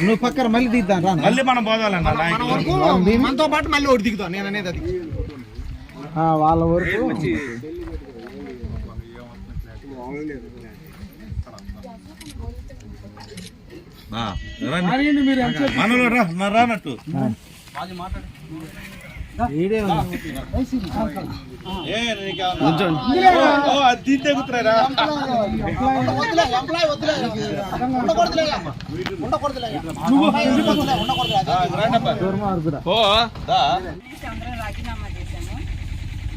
నువ్వు పక్కన మళ్ళీ దిద్దాం రా మళ్ళీ మనం పోదాలన్న మనతో పాటు మళ్ళీ ఒకటి దిగుతాం నేను అనేది అది. ఆ, వాళ్ళ వరకు. మనలో రా రానట్టు. ఈడే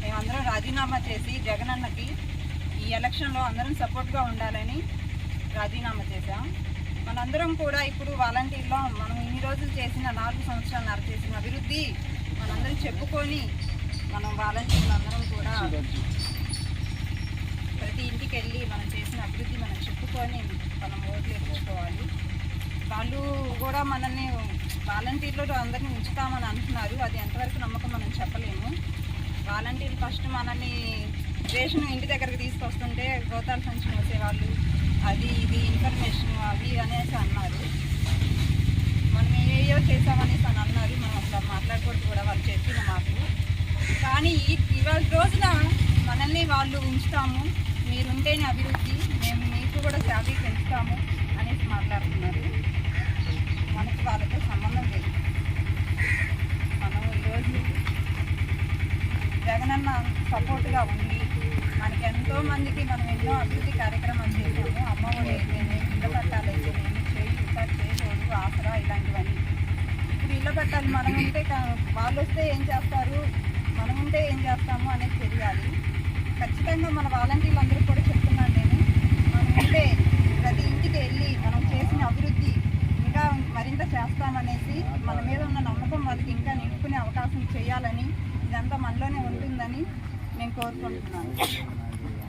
మేమందరం రాజీనామా చేసి జగన్ అన్నకి ఈ ఎలక్షన్లో అందరం సపోర్ట్గా ఉండాలని రాజీనామా చేశాం. మనందరం కూడా ఇప్పుడు వాలంటీర్లో మనం ఇన్ని రోజులు చేసిన నాలుగు సంవత్సరాలు చేసిన అభివృద్ధి మనందరం చెప్పుకొని మనం వాలంటీర్లు అందరం కూడా ప్రతి ఇంటికి వెళ్ళి మనం చేసిన అభివృద్ధి మనం చెప్పుకొని మనం ఓట్లు వేసుకోవాలి వాళ్ళు కూడా మనల్ని వాలంటీర్లు అందరినీ ఉంచుతామని అంటున్నారు. అది ఎంతవరకు నమ్మకం మనం చెప్పలేము. వాలంటీర్లు ఫస్ట్ మనల్ని రేషన్ ఇంటి దగ్గరకు తీసుకొస్తుంటే గోతాల సంచి మోసేవాళ్ళు అది ఇది ఇన్ఫర్మేషన్ అవి అనే కానీ ఈ ఇవాళ రోజున మనల్ని వాళ్ళు ఉంచుతాము మీరుంటేనే అభివృద్ధి మేము మీకు కూడా శాలరీ పెంచుతాము అనేసి మాట్లాడుతున్నారు. మనకి వాళ్ళతో సంబంధం లేదు. మనం ఈరోజు జగనన్న సపోర్ట్గా ఉండి మనకి ఎంతో మందికి మనం ఎన్నో అభివృద్ధి కార్యక్రమాలు చేసాము అమ్మఒడి అయితేనే ఇళ్ళ పట్టాలు అయితేనేమి చేయి ఇంకా చేయకూడదు ఆసరా ఇలాంటివన్నీ. ఇప్పుడు ఇళ్ళ పట్టాలు మనం ఉంటే వాళ్ళు వస్తే ఏం చేస్తారు? మనం ఉంటే ఏం చేస్తాము అనేది తెలియాలి. ఖచ్చితంగా మన వాలంటీర్లు అందరూ కూడా చెప్తున్నాను నేను. మనం ఉంటే ప్రతి ఇంటికి వెళ్ళి మనం చేసిన అభివృద్ధి ఇంకా మరింత చేస్తామనేసి మన మీద ఉన్న నమ్మకం వాళ్ళకి ఇంకా నింపుకునే అవకాశం చేయాలని ఇదంతా మనలోనే ఉంటుందని నేను కోరుకుంటున్నాను.